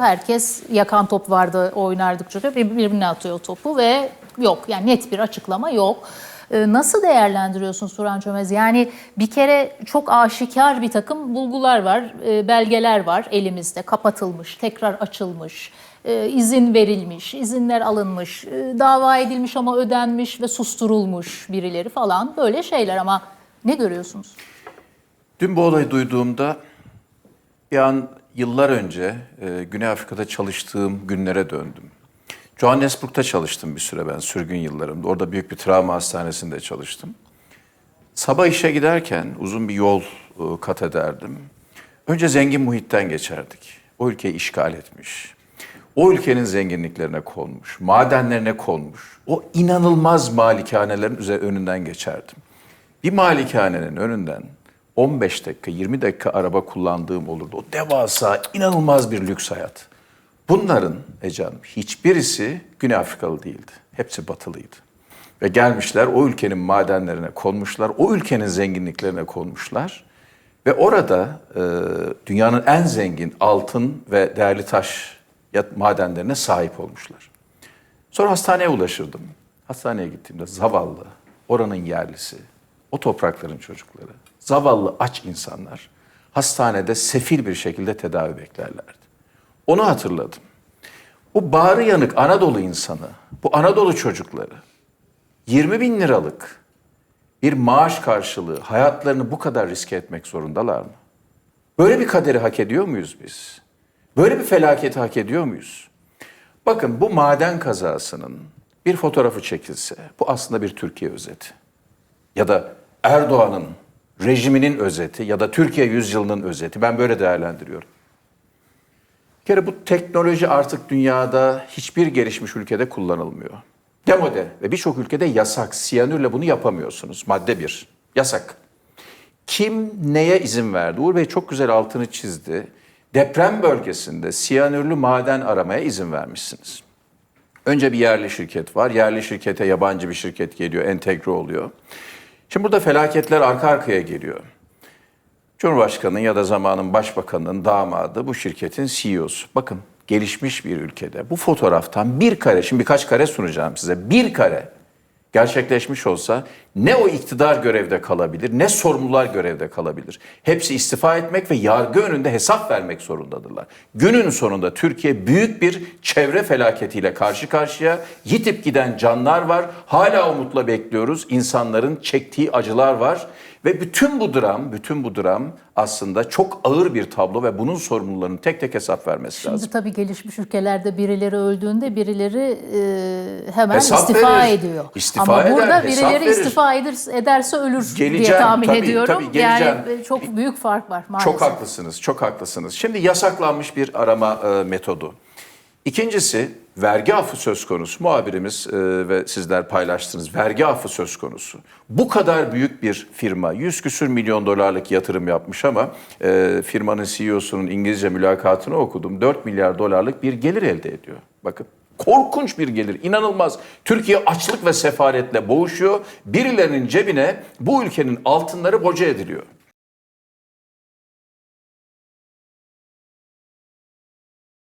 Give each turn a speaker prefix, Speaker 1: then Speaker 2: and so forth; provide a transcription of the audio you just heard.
Speaker 1: Herkes yakan top vardı oynardıkça da birbirine atıyor topu ve yok yani net bir açıklama yok. Ee, Nasıl değerlendiriyorsun Turan Çömez? Yani bir kere çok aşikar bir takım bulgular var, e, belgeler var elimizde. Kapatılmış, tekrar açılmış, e, izin verilmiş, izinler alınmış, e, dava edilmiş ama ödenmiş ve susturulmuş birileri falan böyle şeyler ama ne görüyorsunuz?
Speaker 2: Dün bu olayı duyduğumda bir an yıllar önce e, Güney Afrika'da çalıştığım günlere döndüm. Johannesburg'da çalıştım bir süre ben sürgün yıllarımda. Orada büyük bir travma hastanesinde çalıştım. Sabah işe giderken uzun bir yol e, kat ederdim. Önce zengin muhitten geçerdik. O ülkeyi işgal etmiş. O ülkenin zenginliklerine konmuş, madenlerine konmuş. O inanılmaz malikanelerin önünden geçerdim. Bir malikanenin önünden 15 dakika, 20 dakika araba kullandığım olurdu. O devasa, inanılmaz bir lüks hayat. Bunların Ece Hanım hiçbirisi Güney Afrikalı değildi. Hepsi batılıydı. Ve gelmişler o ülkenin madenlerine konmuşlar, o ülkenin zenginliklerine konmuşlar. Ve orada e, dünyanın en zengin altın ve değerli taş madenlerine sahip olmuşlar. Sonra hastaneye ulaşırdım. Hastaneye gittiğimde zavallı, oranın yerlisi, o toprakların çocukları, zavallı aç insanlar hastanede sefil bir şekilde tedavi beklerlerdi. Onu hatırladım. Bu bağrı yanık Anadolu insanı, bu Anadolu çocukları 20 bin liralık bir maaş karşılığı hayatlarını bu kadar riske etmek zorundalar mı? Böyle bir kaderi hak ediyor muyuz biz? Böyle bir felaketi hak ediyor muyuz? Bakın bu maden kazasının bir fotoğrafı çekilse bu aslında bir Türkiye özeti. Ya da Erdoğan'ın rejiminin özeti ya da Türkiye yüzyılının özeti. Ben böyle değerlendiriyorum. Bir kere bu teknoloji artık dünyada hiçbir gelişmiş ülkede kullanılmıyor. Demode ve birçok ülkede yasak. Siyanürle bunu yapamıyorsunuz. Madde bir. Yasak. Kim neye izin verdi? Uğur Bey çok güzel altını çizdi. Deprem bölgesinde siyanürlü maden aramaya izin vermişsiniz. Önce bir yerli şirket var. Yerli şirkete yabancı bir şirket geliyor, entegre oluyor. Şimdi burada felaketler arka arkaya geliyor. Cumhurbaşkanının ya da zamanın başbakanının damadı bu şirketin CEO'su. Bakın gelişmiş bir ülkede bu fotoğraftan bir kare, şimdi birkaç kare sunacağım size. Bir kare gerçekleşmiş olsa ne o iktidar görevde kalabilir ne sorumlular görevde kalabilir. Hepsi istifa etmek ve yargı önünde hesap vermek zorundadırlar. Günün sonunda Türkiye büyük bir çevre felaketiyle karşı karşıya. Yitip giden canlar var. Hala umutla bekliyoruz. İnsanların çektiği acılar var. Ve bütün bu dram, bütün bu dram aslında çok ağır bir tablo ve bunun sorumlularının tek tek hesap vermesi lazım.
Speaker 1: Şimdi tabii gelişmiş ülkelerde birileri öldüğünde birileri e, hemen
Speaker 2: Hesap
Speaker 1: istifa
Speaker 2: verir.
Speaker 1: ediyor.
Speaker 2: İstifa
Speaker 1: Ama
Speaker 2: eder,
Speaker 1: burada birileri
Speaker 2: verir.
Speaker 1: istifa eder, ederse ölür diye
Speaker 2: Geleceğim,
Speaker 1: tahmin
Speaker 2: tabii,
Speaker 1: ediyorum.
Speaker 2: tabii, geleceğim.
Speaker 1: yani çok büyük fark var maalesef.
Speaker 2: Çok haklısınız, çok haklısınız. Şimdi yasaklanmış bir arama e, metodu. İkincisi vergi affı söz konusu. Muhabirimiz e, ve sizler paylaştınız. Vergi affı söz konusu. Bu kadar büyük bir firma 100 küsür milyon dolarlık yatırım yapmış ama e, firmanın CEO'sunun İngilizce mülakatını okudum. 4 milyar dolarlık bir gelir elde ediyor. Bakın korkunç bir gelir, inanılmaz. Türkiye açlık ve sefaletle boğuşuyor. Birilerinin cebine bu ülkenin altınları boca ediliyor.